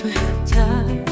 tread time.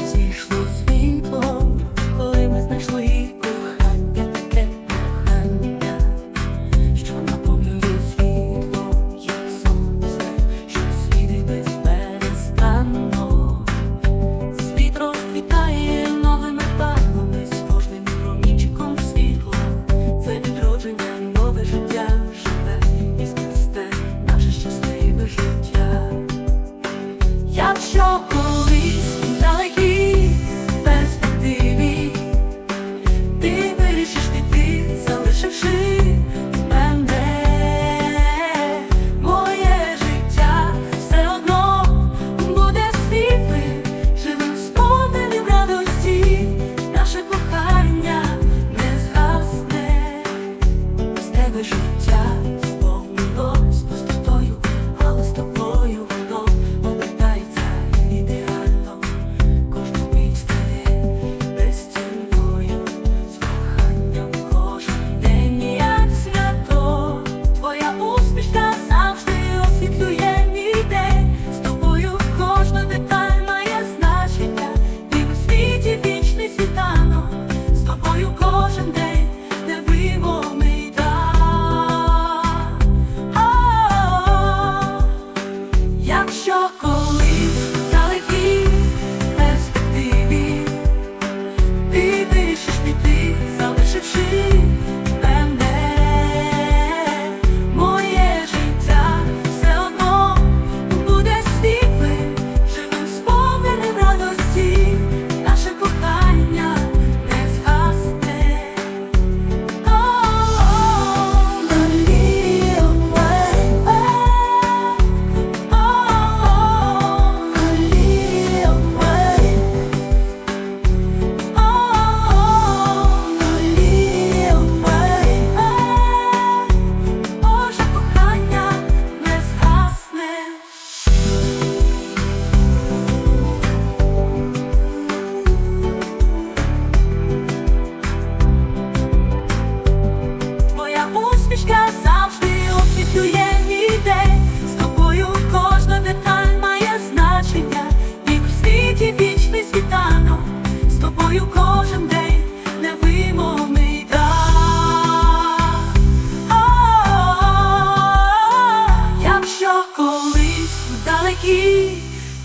якій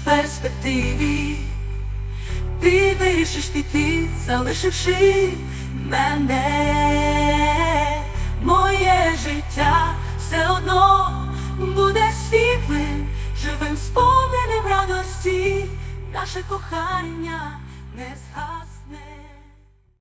перспективі. Ти вирішиш піти, залишивши мене, моє життя все одно буде світлим, живим сповненим радості, наше кохання не згасне.